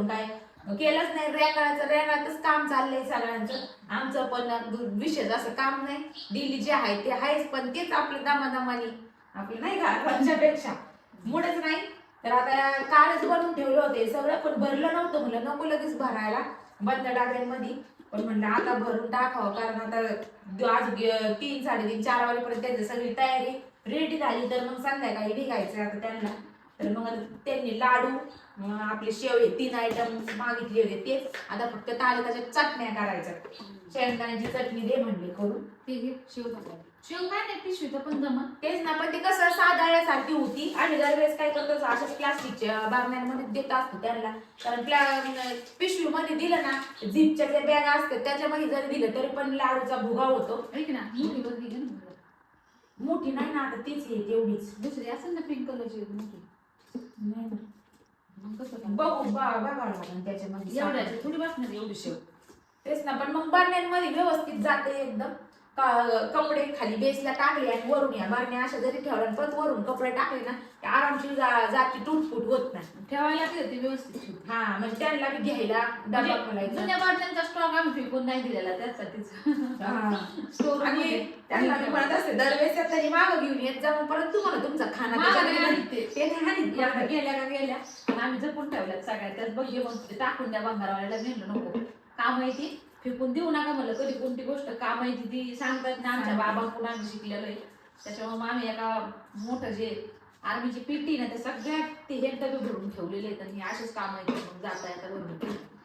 करून काय केलंच नाही. रेंगाळाचं रेंगाळातच काम चाललंय सगळ्यांचं. आमचं पण विशेष असं काम नाही. दिल्ली जे आहे ते आहेच पण तेच आपलं दमादमानी. आपलं नाही का रोजच्यापेक्षा मुळच नाही. तर आता कालच बनवून ठेवलं होते सगळं पण भरलं नव्हतं म्हणलं नको लगेच भरायला. बंद डाब्यांमध्ये. पण म्हणलं आता भरून टाकावं कारण आता आज तीन साडेतीन चार वाजेपर्यंत त्यांची सगळी तयारी रेडी झाली. तर मग संध्याकाळी निघायचं आता त्यांना. तर मग आता त्यांनी लाडू आपले शेव हे तीन आयटम मागितले होते तेच आता फक्त तालुक्याच्या चटण्या करायच्या. शेंगदाण्याची चटणी दे म्हणले करून. ते घे शिव शिव काय नाही पिशवीचं पण जमत तेच ना पण ते कसं साधाळ्यासारखी होती. आणि दरवेळेस काय करतो अशाच प्लास्टिकच्या बारण्यांमध्ये देत असतो त्यांना. कारण प्ला पिशवी मध्ये दिलं ना झिपच्या ज्या बॅग असतात त्याच्यामध्ये जरी दिलं तरी पण लाडूचा भुगा होतो. ऐक ना मोठी नाही ना आता तीच आहे तेवढीच. दुसरी असेल ना पिंक कलरची मोठी. नाही ना. मग कसं काय? बघू बा- बघावं लागेल त्याच्यामध्ये एवढ्याची थोडी बसणार एवढी शेव तेच ना पण मग बरण्यांमध्ये व्यवस्थित जाते एकदम कपडे खाली बेसला टाकले आणि वरून या बरण्या अशा जरी ठेवल्या आणि परत वरून कपडे टाकले ना ते आरामशीर जा- जाती तुटफुट होत नाही. ठेवायला ते ते व्यवस्थित. हा म्हणजे त्यांना बी घ्यायला डबा म्हणजे खोलायचा. जुन्या बाटल्यांचा स्टॉक आम्ही फेकून नाही दिलेला त्यासाठीच हा. स्टोर आणि त्यांना मी म्हणत असते दरवेळेस तरी मागं घेऊन येत जा मग परत तुम्हाला तुमचा खाना मागं नाही त्याच्यामध्ये- आणत ते. ते नाही आणत. एकदा मागं. गेल्या का गेल्या. आणि आम्ही जपून ठेवल्यात सगळ्या. त्यात बघ मग ते टाकून द्या भंगारवाल्याला नेलं नको. काम आहे ती. फेकून देऊ नका म्हणलं कधी कोणती गोष्ट काम आहे ती ती सांगतात ना आमच्या बाबांकडून आम्ही शिकलेलो आहे. त्याच्यामुळे मग आम्ही एका मोठं जे आर्मीची पेटी ना त्या सगळ्यात ते हे डबे भरून ठेवलेले आहेत आणि असेच काम आहेत मग जाता येता भरून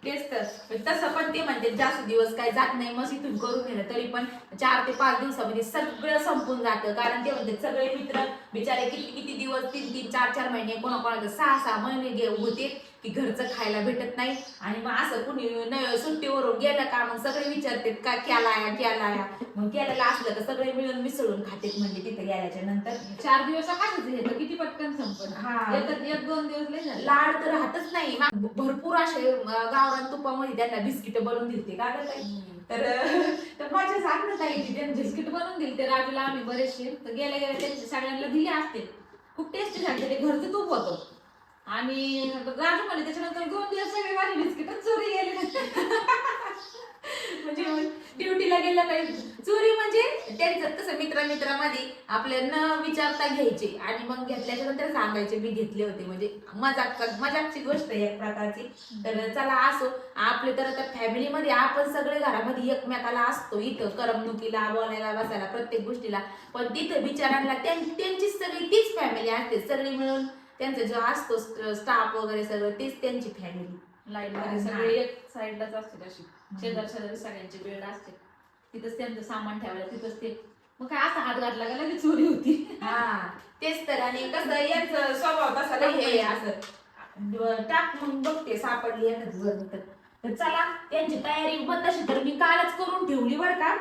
तेच तर. पण तसं पण ते म्हणते जास्त दिवस काय जात नाही मग इथून करून नेलं तरी पण चार ते पाच दिवसामध्ये सगळं संपून जातं. कारण ते म्हणते सगळे मित्र बिचारे किती किती दिवस तीन तीन चार चार महिने कोणाकोणाचं सहा सहा महिने होते की घरचं खायला भेटत नाही. आणि मग असं कुणी न सुट्टीवरून गेलं का मग सगळे विचारतात का केलाय केलाय. मग केलेलं असलं तर सगळे मिळून मिसळून खातेत म्हणजे तिथे गेल्याच्यानंतर. चार दिवस खायचं हे तर किती पटकन संपत हा. एक दोन दिवस लय लाड तर राहतच नाही. भरपूर असे अं, तुपामध्ये त्यांना बिस्किट बनवून दिलते का गं ताई? तर तर माझ्या सांगत आहे की त्यांचे बिस्किट बनवून दिले ते राजूला आम्ही बरेचसे तर गेल्या गेल्या त्यांचे सगळ्यांना दिले असते. खूप टेस्टी झाले ते घरचं तूप होतं. आणि राजू म्हणे त्याच्यानंतर दोन दिवस सगळे माझे बिस्किट चोरी गेले. म्हणजे ड्युटीला गेलं नाही चोरी त्यांचं तसं मित्र मित्रामध्ये आपल्या न विचारता घ्यायचे आणि मग घेतल्याच्या नंतर सांगायचे मी घेतले होते. म्हणजे मजाक मजाकची गोष्ट आहे एक प्रकारची. तर चला असो आपले तर आता फॅमिलीमध्ये आपण सगळे घरामध्ये एकमेकाला असतो. इथं करमणुकीला बोलायला बसायला प्रत्येक गोष्टीला. पण तिथं बिचारांना त्यां- त्यांचीच सगळी तीच फॅमिली असते. सगळी मिळून त्यांचा जो असतो स्टाफ वगैरे सगळं तेच त्यांची फॅमिली. लाईन मध्ये सगळे एक साईडलाच असते तशी शेजार शेजारी सगळ्यांची बेड असते. तिथंच त्यांचं सामान ठेवायला तिथंच ते मग काय असा हात घातला का लगेच चोरी होती. हा तेच तर. आणि कसं यांचं स्वभाव तसा लई हे असं. टाक मग बघते सापडली एखादी वर. तर तर चला त्यांची तयारी मग तशी तर मी कालच करून ठेवली बरं का.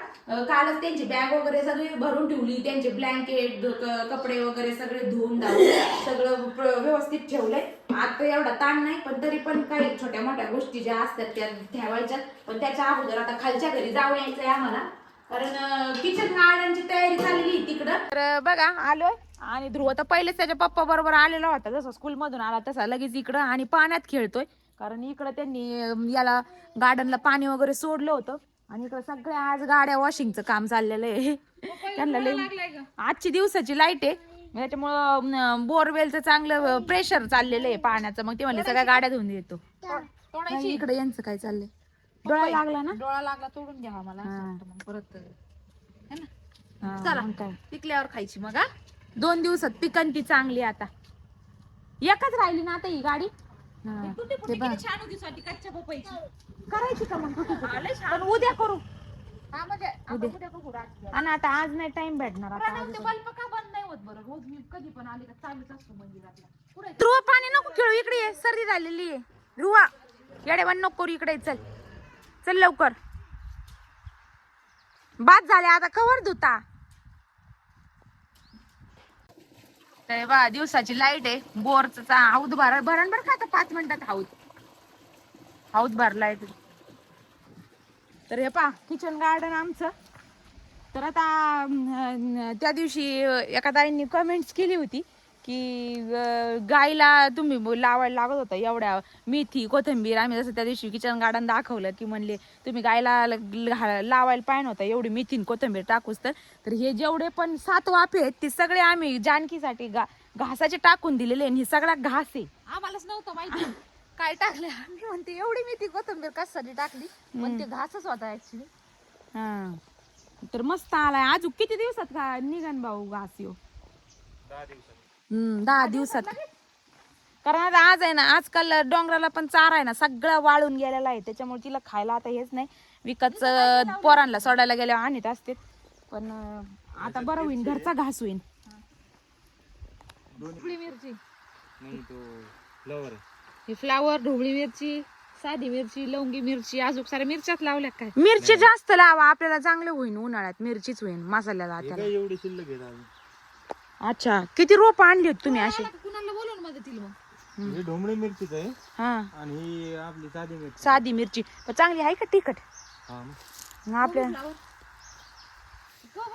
कालच त्यांची बॅग वगैरे सगळी भरून ठेवली. त्यांचे ब्लँकेट कपडे वगैरे सगळे धुवून धावून सगळं व्यवस्थित ठेवलंय. आता एवढा ताण नाही पण तरी पण काही छोट्या मोठ्या गोष्टी ज्या असतात त्या ठेवायच्या. पण त्याच्या अगोदर आता खालच्या घरी जाऊ यायचंय आम्हाला. कारण किचन गार्डनची तयारी चाललेली तिकडं. तर बघा आलोय. आणि ध्रुव तर पहिलेच त्याच्या पप्पा बरोबर आलेला होता. जसं स्कूल मधून आला तसा लगेच इकडं आणि पाण्यात खेळतोय. कारण इकडं त्यांनी याला गार्डनला पाणी वगैरे सोडलं होतं. आणि इकडं सगळ्या आज गाड्या वॉशिंगचं काम चाललेलं आहे. त्यांना लई आजची दिवसाची लाइट आहे. त्याच्यामुळं बोरवेलचं चांगलं प्रेशर चाललेलं आहे पाण्याचं. मग ते म्हणले सगळ्या गाड्या धुवून देतो. इकडे यांचं काय चाललंय? डोळा लागला ना? डोळा लागला तोडून घ्यावा मला मग परत. ना? चला. पिकल्यावर खायची मग दोन दिवसात पिकंती चांगली आता. एकच राहिली ना आता ही गाडी? तुटी ते फुटी बघ. किती छान होती स्वाती कच्च्या पपईची. करायची का मग? आले छान. पण उद्या करू. हा म्हणजे आता उद्या. उद्या बघू रात्री. आणि आता आज नाही टाइम भेटणार आता प्रणव, ते. बल्ब का बंद नाही होत बरं? रोज मी कधी पण आले का चालूच असतो मंदिरातला कुठे ध्रुव पाणी नको खेळू. इकडे ये. सर्दी झालेली आहे. ध्रुवा येडेवान नको करू. इकडे ये, चल. चल लवकर. बाद झाले. आता कवर धुता. तर बा दिवसाची लाइट आहे. बोरच हौद भर भरण बर का आता पाच मिनिटात हौद. हौद भरला आहे तर हे पा किचन गार्डन आमचं. तर आता त्या दिवशी एका ताईंनी कमेंट्स केली होती. की अं, गाईला तुम्ही ब- लावायला लागत होता एवढ्या मेथी कोथिंबीर. आम्ही जसं त्या दिवशी किचन गार्डन दाखवलं की म्हणले तुम्ही गायला ल- लावायला पाहिजे होता एवढी मेथी आणि कोथिंबीर टाकूस तर. तर हे जेवढे पण सात वाफे आहेत ते सगळे आम्ही जानकीसाठी गा घासाचे टाकून दिलेले आणि हे सगळा घास आहे. आम्हालाच नव्हतं माहिती. काय टाकलं? मी म्हणते एवढी मी ती कोथिंबीर कशासाठी टाकली? पण ते घासच होता ऍक्च्युली हा. तर मस्त आलाय. अजून किती दिवसात का निघन भाऊ घास येऊ हम्म दहा दिवसात. कारण आता आज आहे ना आजकाल डोंगराला पण चारा आहे ना सगळं वाळून गेलेला आहे. त्याच्यामुळे तिला खायला आता हेच नाही. विकतच पोरांना सोडायला गेल्यावर आणत असते. पण आता बरं होईन घरचा घास होईन. ढोबळी मिरची. नाही तो फ्लॉवर आहे. ही फ्लावर ढोबळी मिरची साधी मिरची लवंगी मिरची अजून साऱ्या मिरच्याच लावल्या काय? मिरची जास्त लावा आपल्याला चांगलं होईन उन्हाळ्यात मिरचीच होईन मसाल्याला आता. एवढी शिल्लक आहे अच्छा. किती रोप आणली होती तुम्ही अशी? कुणाला बोलून मदतीला मग? ही ढोंबळी मिरचीच आहे. हा. आणि ही आपली साधी मिरची. साधी मिरची. पण चांगली आहे का तिखट? हा मग. मग आपल्या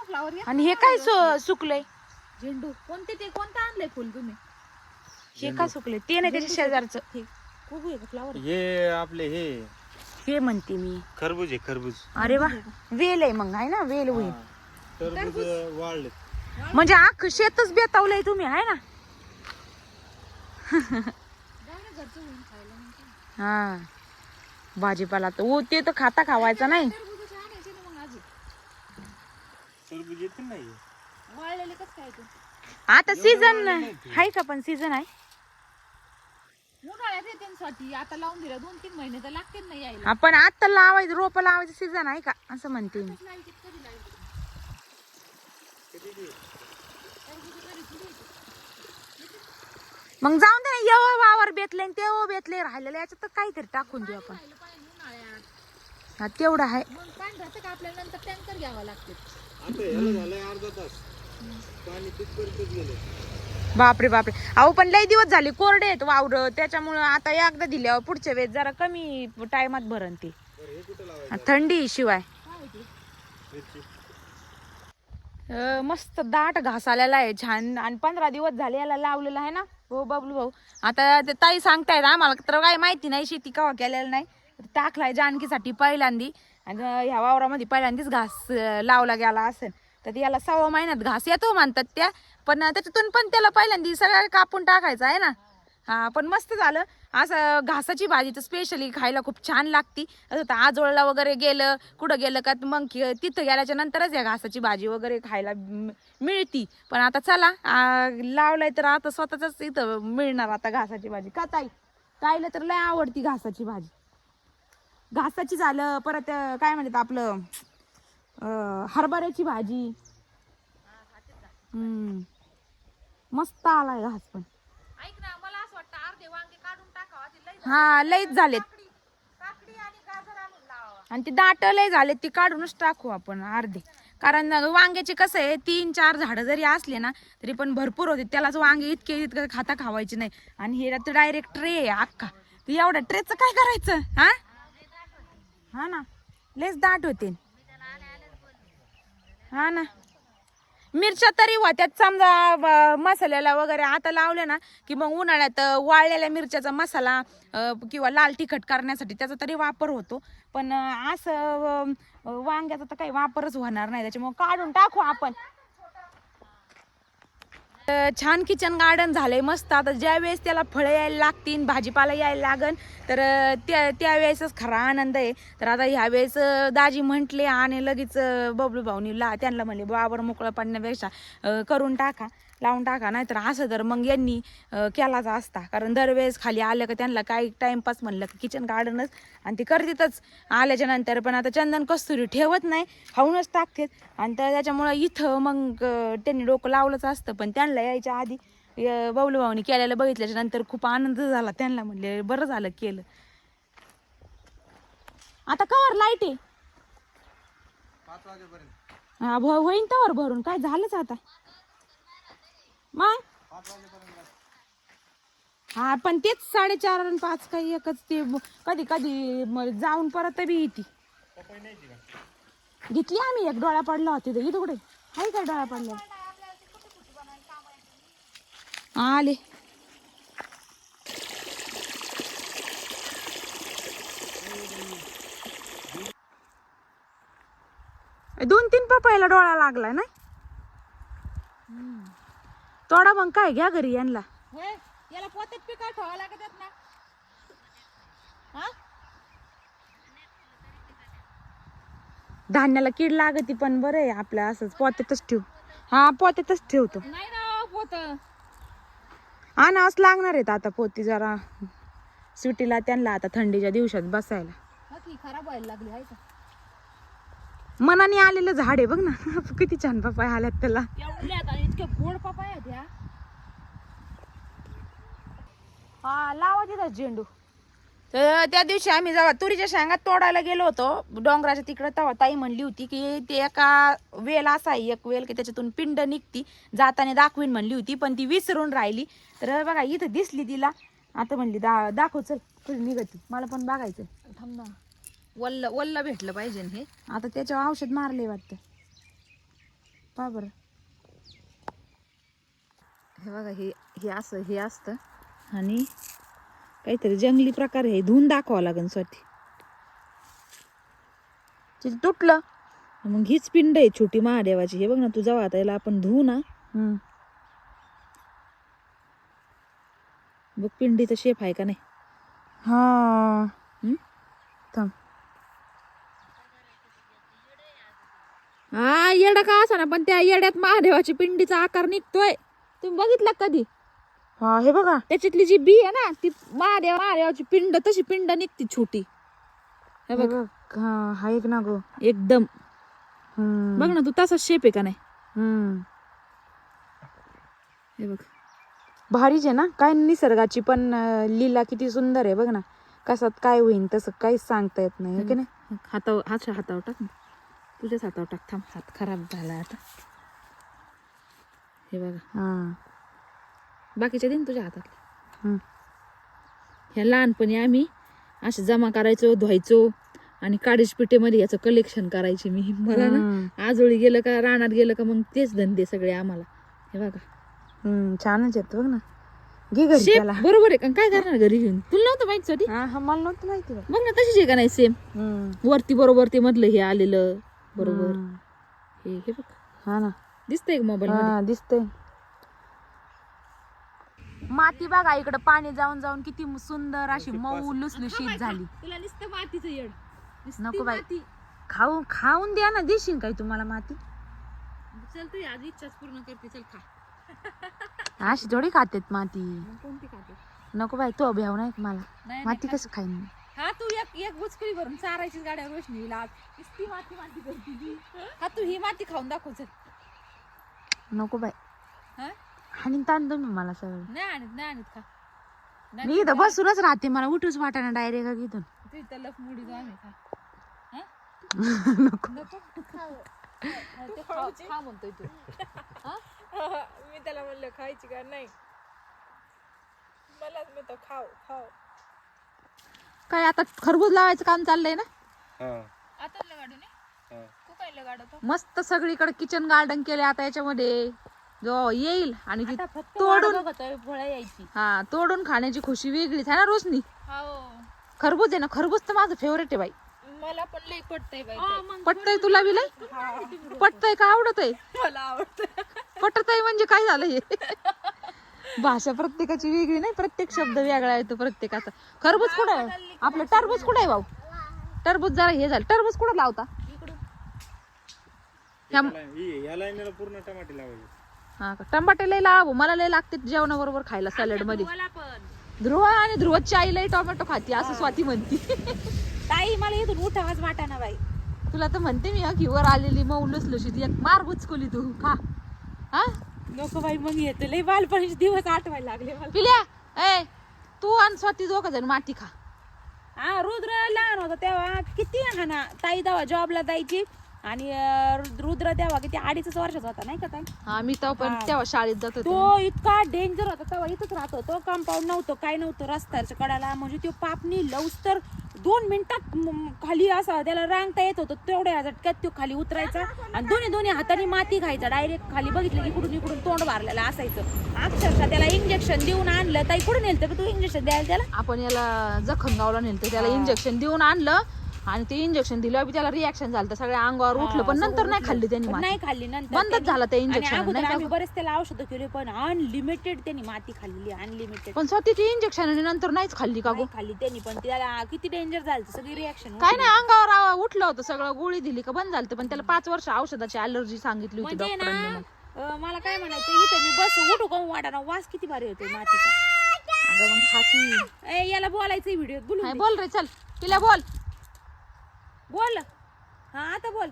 फ्लावर? आणि हे काय सु- सुकलंय? झेंडू. कोणते ते? कोणतं आणलंय फुल तुम्ही? हे का सुकले ते नाही त्याच्या शेजारचं? हे खूप आहे का फ्लावर? हे आपले हे हे म्हणते मी. खरबूज आहे खरबूज. अरे वा. वेल आहे मग आहे ना? वेल होईल. टरबूज वाळले म्हणजे अख्ख शेतच बेतावलंय तुम्ही आहे ना? हा. भाजीपाला तर ओ ते तर खाता खावायचा नाही. आता सीझन आहे का पण सीझन आहे? उन्हाळ्यात येते साठी आता लावून दिलं दोन तीन महिने तर लागतील ना यायला. आपण आता लावायचं रोप लावायचं सीझन आहे का? असं म्हणते मी. मग जाऊन दे ना येव वावर बेतले आणि तेव्हा बेतले राहिलेले याच्यात तर काहीतरी टाकून देऊ आपण. हा तेवढं आहे. मग पाणी राहतं का आपल्याला नंतर टँकर घ्यावा लागते? आता याला झालंय अर्धा तास. पाणी तिथपर्यंतच गेले बापरे बापरे. अहो पण लई दिवस झाले कोरडे आहेत वावर. त्याच्यामुळं आता एकदा दिल्यावर पुढच्या वेळेस जरा कमी टायमात भरण ते. बरं हे कुठं लावायचं? थंडी शिवाय. मिरची. मस्त दाट घास आलेला आहे छान. आणि पंधरा दिवस झाले याला लावलेला आहे ना. हो बबलू भाऊ. आता ते ताई सांगतायत आम्हाला तर काही माहिती नाही शेती कवा केलेलं नाही. टाकलाय जानकीसाठी पहिल्यांदी. आणि ह्या वावरामध्ये पहिल्यांदीच घास लावला गेला असेल. तर याला सव्वा महिन्यात घास येतो म्हणतात त्या. पण त्याच्यातून पण त्याला पहिल्यांदा सगळं कापून टाकायचं आहे ना. हा पण मस्त झालं. असं घासाची भाजी तर स्पेशली खायला खूप छान लागती. असं आजोळला वगैरे गेलं कुठं गेलं का मग तिथं गेल्याच्या नंतरच या घासाची भाजी वगैरे खायला मिळती. पण आता चला लावलंय तर आता स्वतःच इथं मिळणार आता घासाची भाजी. का ताई? ताईला तर लय आवडती घासाची भाजी. घासाची झालं परत काय म्हणतात आपलं हरभऱ्याची भाजी. हम्म. मस्त आलाय घास पण. ऐक ना मला असं वाटतं अर्धे वांगे काढून टाकावा ते लई हा लईच झालेत. आणि ते दाट लय झाले ती काढूनच टाकू आपण अर्धे. कारण वांग्याचे कसं आहे तीन चार झाडं जरी असले ना तरी पण भरपूर होते. त्यालाच वांगे इतके इतकं खाता खावायचे नाही. आणि हे तर डायरेक्ट ट्रे आहे अख्खा. तर एवढ्या ट्रेचं काय करायचं हा? हा ना. लेच दाट होते. हा ना. मिरच्या तरी होत्यात समजा ब- मसाल्याला वगैरे आता लावल्या ना की मग उन्हाळ्यात वाळलेल्या मिरच्याचा मसाला किंवा लाल तिखट करण्यासाठी त्याचा तरी वापर होतो. पण असं वांग्याचा तर काही वापरच होणार नाही. त्याच्यामुळे काढून टाकू आपण. छान किचन गार्डन झालंय मस्त. आता ज्या वेळेस त्याला फळं यायला लागतील भाजीपाला यायला लागन तर त्या त्यावेळेसच खरा आनंद आहे. तर आता ह्या वेळेस दाजी म्हटले आणि लगेच बबलू भाऊनी ला त्यांना म्हणले बाबर मोकळं पडण्यापेक्षा करून टाका. लावून टाका नाहीतर असं तर मग यांनी केलाच असता. कारण दरवेळेस खाली आलं का त्यांना काही टाइमपास म्हणलं की किचन गार्डनच आणि ते करतीतच. आल्याच्यानंतर पण आता चंदन कस्तुरी ठेवत नाही खाऊनच टाकतेत. आणि त्या- त्याच्यामुळं इथं मग त्यांनी डोकं लावलंच असतं. पण त्यांना यायच्या आधी अं, बबलू भाऊनी केलेलं बघितल्याच्या नंतर खूप आनंद झाला. त्यांना म्हणले बरं झालं केलं. आता कवर लाइट आहे. हा होईन तवर भरून. काय झालंच आता? मग? हा पण तेच साडेचार आणि पाच काही एकच ते कधी कधी म- जाऊन परत बी येते. घेतली आम्ही एक डोळा पडला होती तिथे. कुठे? आहे का डोळा पडला? आले. दोन तीन पपईला डोळा लागलाय ना? तोडा मग काय घ्या घरी यांना. होय याला पोत्यात पिका ठेवावं लागत ना. हा? धान्याला कीड लागती पण बरं आहे आपल्या असंच पोत्यातच ठेव. हा पोत्यातच ठेवतो. नाही ना पोत. आणावंच लागणार आहेत आता पोती जरा. सुटीला त्यांना आता थंडीच्या दिवसात बसायला. खराब व्हायला लागली आहे का? मनाने आलेलं झाड आहे बघ ना. किती छान पप्पा आल्यात त्याला. एवढ्यात आणि इतके गोड पपाया हा लावा तिथं झेंडू. तर त्या दिवशी आम्ही जेव्हा तुरीच्या शेंगा तोडायला गेलो होतो डोंगराच्या तिकडे तेव्हा ताई म्हणली होती की ते एका वेल असा आहे एक वेल की त्याच्यातून पिंड निघती जाताना दाखवीन म्हणली होती पण ती विसरून राहिली. तर बघा इथं दिसली तिला. आता म्हणली दा दाखव चल निघती मला पण बघायचं थांब ना. वल्ल वल्ल भेटलं पाहिजे ना हे. आता त्याच्यावर औषध मारले वाटतं. पा बरं. हे बघा हे हे असं हे असतं. आणि काहीतरी जंगली प्रकार आहे. धुवून दाखवावं लागेल स्वतः. तुटलं. मग हीच पिंड आहे छोटी महादेवाची. हे बघ ना तू जेव्हा आता याला आपण धुवू ना बघ पिंडीचा शेप आहे का नाही. हा. हा येडा का असा ना पण त्या येड्यात महादेवाची पिंडीचा आकार निघतोय. तुम्ही बघितला का कधी? हा हे बघा. त्याच्यातली जी बी आहे ना ती महादेव महादेवाची पिंड तशी पिंड निघती छोटी. हे बघ. हा एक ना गो. एकदम. बघ ना तू तसाच शेप आहे का नाही? हे बघ. भारीच आहे ना? काय निसर्गाची पण अं, लीला किती सुंदर आहे. बघ ना कसात काय होईन तसं काहीच सांगता येत नाही है की नाही? हातावर हात हातावर टाक ना. तुझ्याच हातावर टाक थांब. हात खराब झाला आता. हे बघा. बाकीच्या दिन तुझ्या हातातले. ह्या लहानपणी आम्ही असे जमा करायचो धुवायचो आणि काडीच पिठेमध्ये याचं कलेक्शन करायचे मी. मला ना आजोळी गेलं का रानात गेलं का मग तेच धंदे सगळे आम्हाला. हे बघा. छानच येत बघ ना. घे घरी बरोबर आहे का? काय करणार घरी घेऊन? तुला नव्हतं माहीत हा हा मला नव्हतं माहिती बघ. ना तशीच आहे का नाही सेम. वरती बरोबर ते मधलं हे आलेलं. बरोबर. हे. हे बघ. हा ना. दिसतंय का मोबाईल मध्ये? हा दिसतंय. माती बघा इकडं पाणी जाऊन जाऊन किती सुंदर अशी मऊ लुसलुशीत झाली. तुला नुसतं मातीचं येड. नुसती नको बाई. माती. खाऊ खाऊन द्या ना देशील काय तुम्हाला माती? चल तू आज इच्छाच पूर्ण करते. चल खा. अशी थोडी खातेत माती. मग कोणती खाते नको बाई तो भ्याव नाही का मला? नाही माती कसं खाईन मी? हा तू एक एक बुचकळी भरून चारायची गाड्या रोशनीला आज नुसती माती माती करते ती. हा तू ही माती खाऊन दाखव चल. नको बाई. हा? आणि ताण तुम्ही मला सगळं. नाही आणत नाही आणत खा. नाही मी इथं बसूनच राहते मला उठूच वाटाना डायरेक्ट इथून? तू इथं लफ मुडी जाऊ आम्ही खा. हा? नको. नको? हा, ते खा खा म्हणतोय तू. हा? मी त्याला म्हणलं खायची का? नाही. मलाच म्हणतो खाऊ खाऊ. काय आता खरबूज लावायचं काम चाललंय ना? हा. आता लगाडू हा. मस्त सगळीकडे किचन गार्डन केले आता याच्यामध्ये. जो येईल आणि ती तोडून फळं यायची. हा तोडून खाण्याची खुशी वेगळीच आहे ना रोशनी? हो खरबूज आहे ना खरबूज तर माझं फेवरेट आहे बाई. मला पण लई पटतंय बाई. पटतय तुला बी लय पटतय का आवडतय? मला आवडतं पटतय म्हणजे काय झालं हे? भाषा प्रत्येकाची वेगळी नाही प्रत्येक शब्द वेगळा येतो प्रत्येकाचा. खरबूज कुठं आहे? आपलं टरबूज कुठं आहे भाऊ? टरबूज जरा हे झालं. टरबूज कुठं लावता? ह्या- याला- ही- या लाईनीला पूर्ण टमाटे लावायचे. हा का? टमाटे लय लाव. मला लय लागते जेवणाबरोबर खायला सॅलडमध्ये. पण. ध्रुव आणि ध्रुवची आई लय टोमॅटो खाती असं स्वाती म्हणती. ताई मला इथून उठावाच वाटाना बाई. तुला तर म्हणते मी की वर आलेली मऊ लुसलुशीत एक मार बुचकुली तू. खा. हा? नको बाई मग येते. लई बालपणीचे दिवस आठवायला लागले मला. पिल्या ए तू आणि स्वाती दोघ जण माती खा. हा रुद्र लहान होता तेव्हा. किती हाना ताई तेव्हा जॉबला जायची. आणि रुद्र तेव्हा किती अडीचच वर्षाचा होता नाही का ताई? हा मी तेव्हा पण हा. तेव्हा शाळेत जात होते. तो इतका डेंजर होता तेव्हा इथंच राहत होतो. कंपाऊंड नव्हतं काय नव्हतं रस्त्याच्या कडाला. म्हणजे तो पापणी लवस तर दोन मिनिटात म- खाली असा त्याला रांगता येत होतं तेवढ्या झटक्यात तो खाली उतरायचा. आणि दोन्ही दोन्ही हाताने माती खायचा डायरेक्ट खाली बघितलं की इकडून इकडून तोंड मारलेलं असायचं. अक्षरशः त्याला इंजेक्शन देऊन आणलं. ताई कुठून नेलं तू इंजेक्शन द्यायला त्याला? आपण याला जखम गावला नेलं त्याला हा. इंजेक्शन देऊन आणलं. आणि ते इंजेक्शन दिल्यावर बी त्याला रिॲक्शन झालं. सगळ्या अंगावर उठलं पण नंतर नाही खाल्ली त्यांनी माती. नाही खाल्ली नंतर बंदच झालं ते आणि इंजेक्शन अगोदर आम्ही? बरेच त्याला औषधं केली पण अनलिमिटेड त्यांनी माती खाल्ली अनलिमिटेड पण स्वतःची इंजेक्शन नंतर नाहीच खाल्ली का गो? खाल्ली त्यांनी पण त्याला किती डेंजर झालं सगळी रिॲक्शन काय नाही अंगावर उठलं होतं सगळं गोळी दिली का बंद झालं पण त्याला पाच वर्ष औषधाची अलर्जी सांगितली होती म्हणजे डॉक्टरांनी ना मग. अं, मला काय म्हणायचं इथं मी बस उठू का वाटा वास किती भारी होते मातीचा. अगं मग खाती ए याला बोलायचं व्हिडिओ बोलू. बोल रे चल. तिला बोल. बोल. हा आता बोल.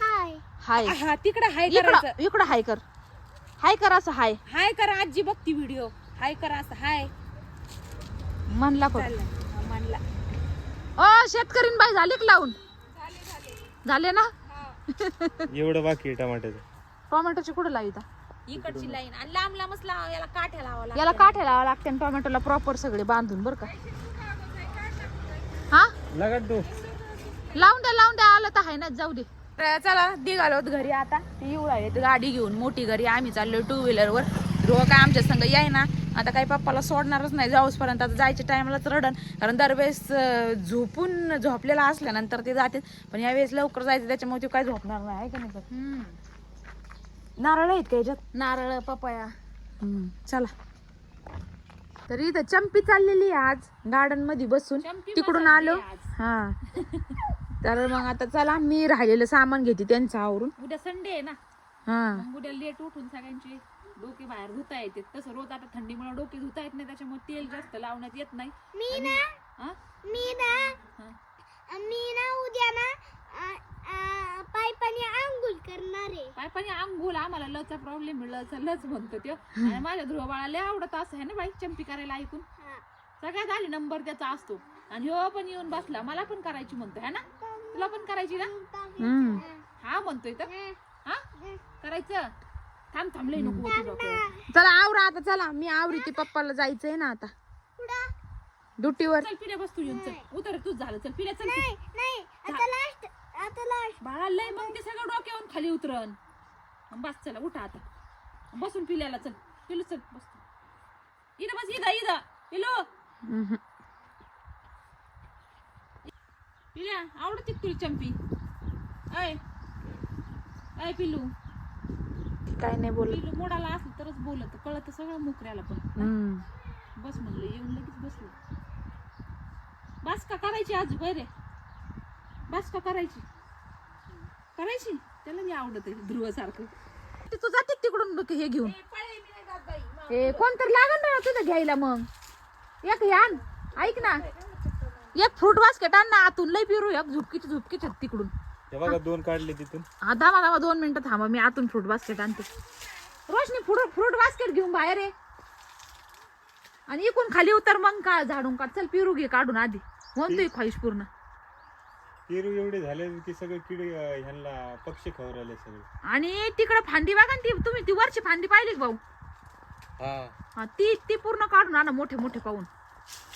हाय. हा तिकडे हाय इकडं करायचं. इकडं हाय कर. हाय कर असं हाय. हाय करा आजी बघती व्हिडिओ हाय करा असं हाय. म्हणला पण. चाललंय हा, म्हणला. ओ शेतकरीन बाई झाली का लावून? झाले ना? एवढं बाकी आहे टमाट्याचं. टोमॅटोची कुठं लाविता इकडची लाईन आणि लांब लांबच लाव याला काठ्या लावा याला काठ्या लावा लागते आणि टोमॅटोला प्रॉपर सगळे बांधून बर का. हा लगाट तू. लावून द्या लावून द्या आलं तर आहे ना जाऊ दे. तर चला निघालो घरी आता. येऊ लागली गाडी घेऊन मोठी घरी. आम्ही चाललो टू व्हीलरवर रोग काय आमच्या संग याय ना आता काही पप्पाला सोडणारच नाही. जाऊसपर्यंत आता जायच्या टायमालाच रडन. कारण दरवेळेस झोपून झोपलेला असल्यानंतर ते जाते पण यावेळेस लवकर जायचं त्याच्यामुळे ते काय झोपणार नाही आहे का नाही? नारळ आहेत का याच्यात? नारळ पपया. चला. तर इथं चंपी चाललेली आहे आज गार्डनमध्ये बसून. तिकडून आलो. हा. तर मग आता चला मी राहिलेलं सामान घेते त्यांचं आवरून. उद्या संडे आहे ना. हा. मग उद्या लेट उठून सगळ्यांचे डोके बाहेर धुता येते. तसं रोज आता थंडीमुळे डोके धुता येत नाही त्याच्यामुळे तेल जास्त लावण्यात येत नाही. मी ना हा? मी ना हा. मी ना उद्या ना आ- आ, पायपाने आंघोळ करणार आहे. पाय पाणी अंघोळ आम्हाला लचा प्रॉब्लेम लच लच म्हणतो त्यो आणि माझ्या ध्रुव बाळाला आवडत असं आहे ना बाई चंपी करायला ऐकून. हा. सगळ्यात आली नंबर त्याचा असतो. आणि ह्यो पण येऊन बसला मला पण करायची म्हणतोय है ना? तुला पण करायची ना? हम्म. हा म्हणतोय तर. हा? करायचं? थांब थांबलंय नको होती डोक्यावर. चला आवरा आता चला. मी आवरी ते पप्पाला जायचंय ना आता? ड्युटीवर. चल पिल्या बस तू येऊन चल. उतर तूच झालं. चल पिल्या चल नाही नाही. आता लास्ट आता लास्ट बाळा लय मग ते सगळं डोक्यावरून खाली उतरन. बस चला उठा आता. बसून पिल्याला चल. पिलू चल बस तू. इथं बस इथं इथं. पिलो. हम्म. पिल्या? आवडते तुला चंपी? अय अय पिलू काय नाही बोलत. पिलू मोडाला असलं तरच बोलत. कळत सगळं मुकऱ्याला पण. बस म्हणलं येऊन लगेच बसलो. बस का करायची आज? रे. बस का करायची? करायची? त्याला मी आवडत आहे ध्रुव सारखं ते जाते तिकडून हे घेऊन. ए कोणतरी लागन ना तुझं घ्यायला मग. एक हे आण. ऐक ना. एक फ्रूट बास्केट आण ना आतून लय पिरू एक झुपकीची झुपकीची तिकडून. हे बघा दोन काढले तिथून. हा थांबा थांबा दोन मिनिटं थांबा मी आतून फ्रूट बास्केट आणते. रोशनी फ्रूट फ्रूट बास्केट घेऊन बाहेर आहे आणि इकून खाली उतर मग का झाडून काढ. चल पिरू घे काढून आधी. म्हणतोय ख्वाहिश पूर्ण. पेरू एवढे झाले की सगळे किडे अं, ह्यांना पक्षी खवराले सगळे. आणि तिकडं फांदी बघा ना ती. तुम्ही ती वरची फांदी पाहिली का भाऊ? हा. हा, ती ती पूर्ण काढून आणा मोठे मोठे पाहून.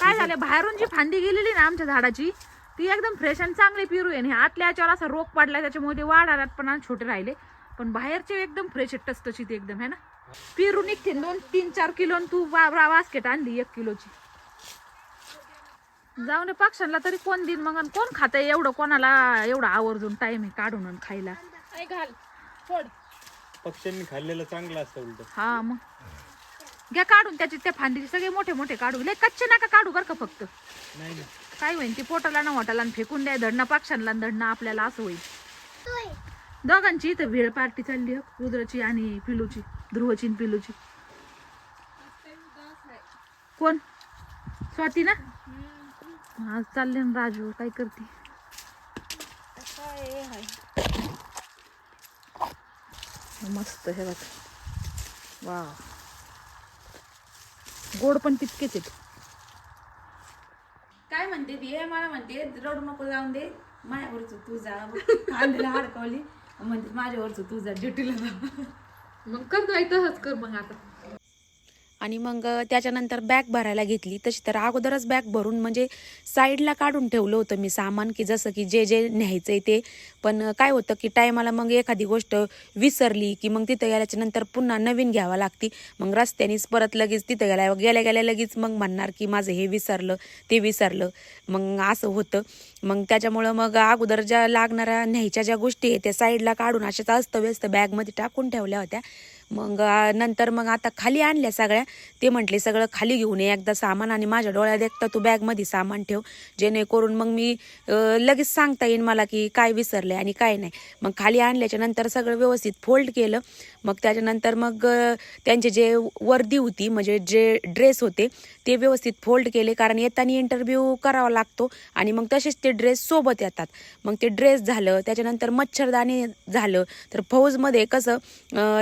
काय झालं? बाहेरून जी फांदी गेलेली ना आमच्या झाडाची ती एकदम फ्रेश आणि चांगली पिरू आहे. आणि आतल्या याच्यावर असा रोग पडलाय त्याच्यामुळे ते वाढारात पण छोटे राहिले. पण बाहेरचे एकदम फ्रेश टसटशीत ते एकदम है ना? पिरू निघते दोन तीन चार किलो तू बास्केट आणली एक किलोची. जाऊन दे पक्ष्यांना तरी कोण देईन मग? कोण खात एवढं? कोणाला एवढं आवर्जून टाइम आहे काढून आणि खायला. घाल. पक्ष्यांनी खाल्लेलं चांगलं असतं उलट. हा मग. घ्या काढून त्याचे त्या फांदीचे सगळे मोठे मोठे काढू लय कच्चे नका काढू बरं का फक्त. नाही ना काय होईल ती पोटाला ना वाटाला आणि फेकून द्या धडणं पक्ष्यांना आणि धडणं आपल्याला असं होईल. दोघांची इथं भेळ पार्टी चालली आहे. रुद्रची आणि पिलूची ध्रुवची आणि पिलूची. कोण? स्वाती ना? आज चालले ना राजू काय करते? मस्त हे बघ. वा गोड पण तितकेच आहेत. काय म्हणते ती? मला म्हणते रडू नको जाऊन दे. माझ्यावरच तू जा. कांद्याला अडकवली म्हणते माझ्यावरच तू जा ड्युटीला जा. मग कर नाही तसंच कर मग आता. आणि मग त्याच्यानंतर बॅग भरायला घेतली. तशी तर अगोदरच बॅग भरून म्हणजे साईडला काढून ठेवलं होतं मी सामान की जसं की जे जे न्यायचं आहे ते. पण काय होतं की टायमाला मग एखादी गोष्ट विसरली की मग तिथं गेल्याच्यानंतर पुन्हा नवीन घ्यावं लागती. मग रस्त्यानेच परत लगेच तिथं गेल्या गेल्या गेल्या लगेच मग म्हणणार की माझं हे विसरलं ते विसरलं. मग असं होतं. मग त्याच्यामुळं मग अगोदर ज्या लागणाऱ्या न्यायच्या ज्या गोष्टी आहेत त्या साईडला काढून अशाच अस्तव्यस्त बॅगमध्ये टाकून ठेवल्या होत्या. मग नंतर मग आता खाली आणल्या सगळ्या. ते म्हटले सगळं खाली घेऊन ये एकदा सामान आणि माझ्या डोळ्यात एकदा तू बॅगमध्ये सामान ठेव. जेणेकरून मग मी लगेच सांगता येईल मला की काय विसरले आणि काय नाही. मग खाली आणल्याच्या नंतर सगळं व्यवस्थित फोल्ड केलं. मग त्याच्यानंतर मग त्यांचे जे वर्दी होती म्हणजे जे ड्रेस होते ते व्यवस्थित फोल्ड केले. कारण येताना इंटरव्ह्यू करावा लागतो आणि मग तसेच ते ड्रेस सोबत येतात. मग ते ड्रेस झालं त्याच्यानंतर मच्छरदाणी झालं. तर फौजमध्ये कसं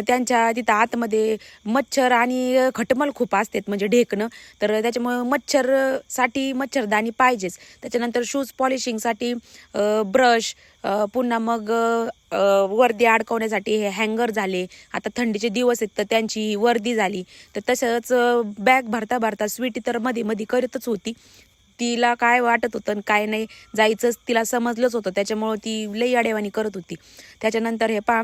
त्यांच्या तिथं आतमध्ये मच्छर आणि खटमल खूप असतात म्हणजे ढेकणं. तर त्याच्यामुळे मच्छरसाठी मच्छरदाणी पाहिजेच. त्याच्यानंतर शूज पॉलिशिंगसाठी ब्रश पुन्हा मग वर्दी अडकवण्यासाठी हे हँगर झाले. आता थंडीचे दिवस आहेत तर त्यांची वर्दी झाली. तर तसंच बॅग भरता भरता स्वीटी तर मध्ये मध्ये करतच होती. तिला काय वाटत होतं आणि काय नाही जायचंच तिला समजलंच होतं. त्याच्यामुळं ती लई अडेवाणी करत होती. त्याच्यानंतर हे पा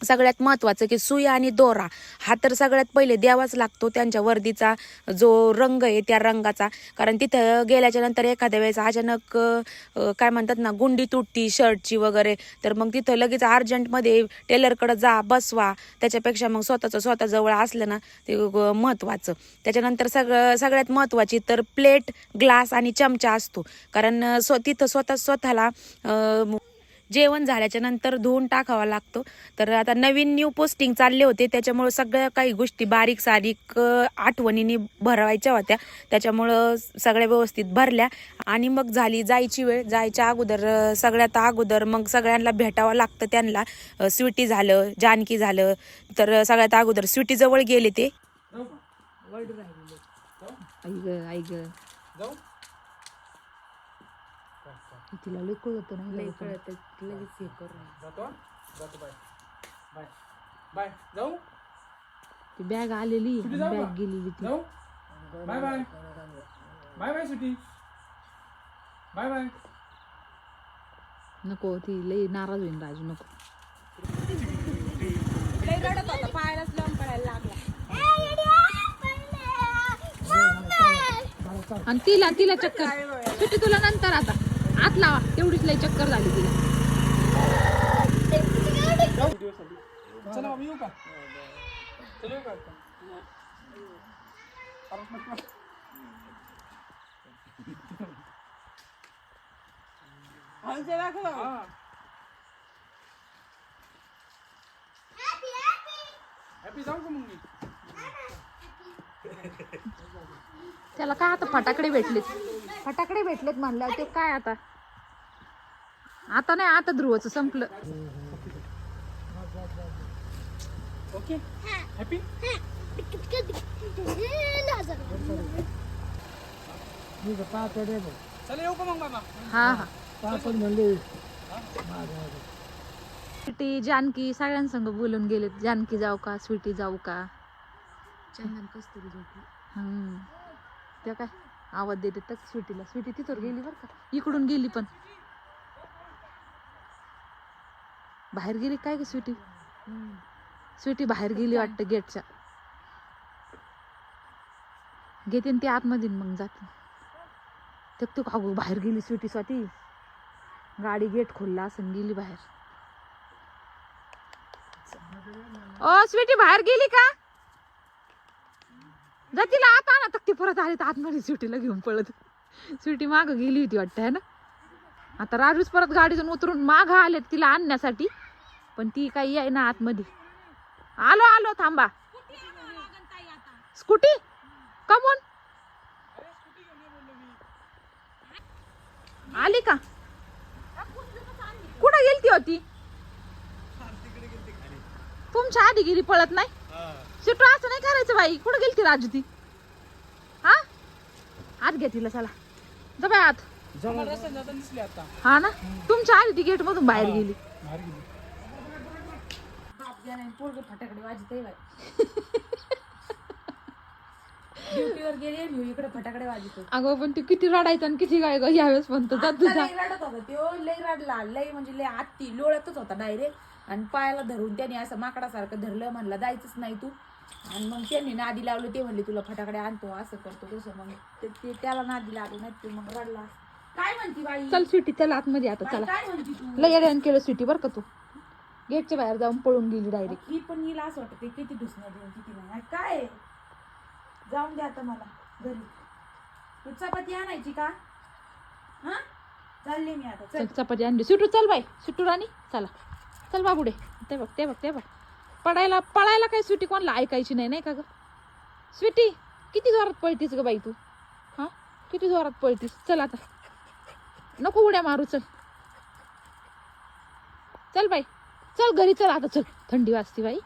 सगळ्यात महत्त्वाचं की सुई आणि दोरा हा तर सगळ्यात पहिले द्यावाच लागतो त्यांच्या वर्दीचा जो रंग आहे त्या रंगाचा. कारण तिथं गेल्याच्यानंतर एखाद्या वेळेस अचानक काय म्हणतात ना गुंडी तुटती शर्टची वगैरे तर मग तिथं लगेच अर्जंटमध्ये टेलरकडं जा बसवा. त्याच्यापेक्षा मग स्वतःचं स्वतः जवळ असलं ना ते महत्त्वाचं त्याच्यानंतर सगळं सगळ्यात महत्त्वाची तर प्लेट ग्लास आणि चमचा असतो. कारण स्व तिथं स्वतः स्वतःला जेवण झाल्याच्यानंतर धुवून टाकावा लागतो. तर आता नवीन न्यू पोस्टिंग चालले होते. त्याच्यामुळं सगळ्या काही गोष्टी बारीक सारीक आठवणीने भरवायच्या होत्या. त्याच्यामुळं सगळ्या व्यवस्थित भरल्या. आणि मग झाली जायची वेळ. जायच्या अगोदर सगळ्यात अगोदर मग सगळ्यांना भेटावं लागतं त्यांना. स्वीटी झालं जानकी झालं. तर सगळ्यात अगोदर स्वीटी जवळ गेले ते. आई ग. जाऊ? तिला लई कळत नाही कळत लगेच हे करू जातो हा? जातो बाय बाय बाय जाऊ ती बॅग आलेली कुठे जाऊ बॅग? गेलेली ती जाऊ बाय बाय बाय बाय सुटी बाय बाय नको ती लई नाराज होईन राजू नको लई रडत होता पायालाच लावून पडायला लागला आणि तिला तिला चक्कर सुट्टी तुला नंतर आता आत लावा. तेवढीच लई चक्कर झाली तिला. चला बाबा येऊ का? चला येऊ का? हा. का त्याला काय आता फटाकडे भेटलेत? फटाकडे भेटलेत म्हणलं ते काय आता? आता नाही आता ध्रुवचं संपलं. ओके. हॅपी चला येऊ का मग बाबा? हा हा. स्वीटी जानकी सगळ्यांसंग बोलून गेलेत. जानकी जाऊ का स्वीटी जाऊ का? चंदन कस्तुरी झोपली. हम्म. त्या काय? आवाज देते तर स्वीटीला. स्वीटी तिथं गेली बरं का. इकडून गेली पण. बाहेर गेली काय ग स्वीटी? स्वीटी बाहेर गेली वाटतं गेटच्या. घेते ती आतमध्ये मग जाते. ते तू अगो बाहेर गेली स्वीटी स्वाती. गाडी गेट खोलला असं गेली बाहेर. ओ स्वीटी बाहेर गेली का? जा तिला आता आणा तर ती परत आली तर आतमध्ये सुटीला घेऊन पळत. सुटी माग गेली होती वाटतं है ना? आता राजूच परत गाडीतून उतरून माग आलेत तिला आणण्यासाठी पण ती काही आहे ना आतमध्ये. आलो आलो थांबा. स्कूटी? कमून? आली का? कुठं गेलती होती? तुमच्या आधी गेली पळत नाही? शिटू असं नाही करायचं बाई. कुठं गेलती राजू ती हा? आत घे तिला चला. जा बाई आत. हा ना? तुमच्या आधी ती गेट मधून बाहेर गेली. फटाकडे ड्युटीवर गेले मी इकडे फटाकडे वाजतो अगं पण ती किती रडायचं आणि किती काय यावेळेस म्हणतो. तुझा लई रडत होता तो लई रडला. लई म्हणजे लई आत्ती लोळतच होता डायरेक्ट. आणि पायाला धरून त्याने असं माकडासारखं धरलं म्हणलं जायचंच नाही तू. आणि मग त्यांनी नादी लावलं ते म्हणले तुला फटाकडे आणतो असं करतो तसं. मग ते- ते त्याला नादी लागली नाही ते मग रडला. काय म्हणती बाई? चल स्वीटी चल आतमध्ये आता बाई, चला. काय म्हणती तू? लय येड्यानं केलं स्वीटी बरं का तू. गेटच्या बाहेर जाऊन पळून गेली डायरेक्ट ही पण हिला असं वाटतं किती ढुसण्या देऊन किती नाही. काय? आहे? जाऊन द्या आता मला घरी. तू चपाती आणायची का? हा? चालली मी आता चल. चल चपाती आणली. सुटू चल बाई. सुटू राणी चला. चल बाबुडे. ते बघ ते बघ ते बघ. पडायला पळायला काही सुटी कोणाला ऐकायची नाही नाही का ग? स्वीटी किती जोरात पळतीस ग बाई तू? हां? किती जोरात पळतीस? चल आता. नको उड्या मारू चल. चल बाई. चल घरी चल आता चल. थंडी वाजती बाई.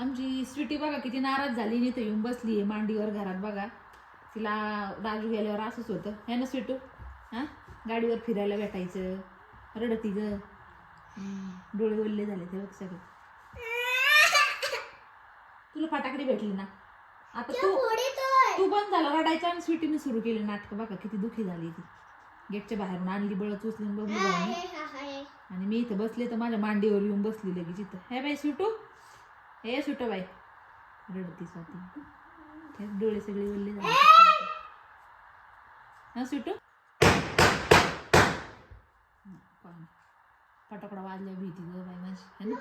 आमची स्वीटी बघा किती नाराज झाली नाही तर येऊन बसली आहे मांडीवर घरात बघा. तिला राजू गेल्यावर असंच होतं. है ना स्वीटू हां? गाडीवर फिरायला भेटायचं रडती गं. डोळे ओल्ले झाले ते बघ सगळे. तुला फटाकडी भेटली ना? आता तू तू बंद झाला रडायचं आणि स्वीटीने सुरू केली नाटकं. बघा किती दुखी झाली ती. गेटच्या बाहेरून आणली बळच उचलून बघली. आणि मी इथं बसले तर माझ्या मांडीवर येऊन बसली लगेच इथं. हे बाई सुटू. हे सुटू बाई. रडती स्वाती. हे डोळे सगळे ओल्ले झाले. हा सुटू. फटाकडा वाजल्या भीती ग बाई माझी है ना?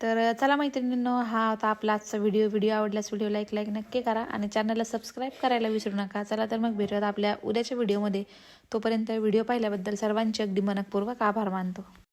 तर चला मैत्रिणींनो हा होता आपला आजचा व्हिडिओ व्हिडिओ आवडल्यास व्हिडिओ लाईक लाईक नक्की करा आणि चॅनलला सबस्क्राईब करायला विसरू नका. चला तर मग भेटूयात आपल्या उद्याच्या व्हिडिओमध्ये तोपर्यंत व्हिडिओ पाहिल्याबद्दल सर्वांचे अगदी मनपूर्वक आभार मानतो.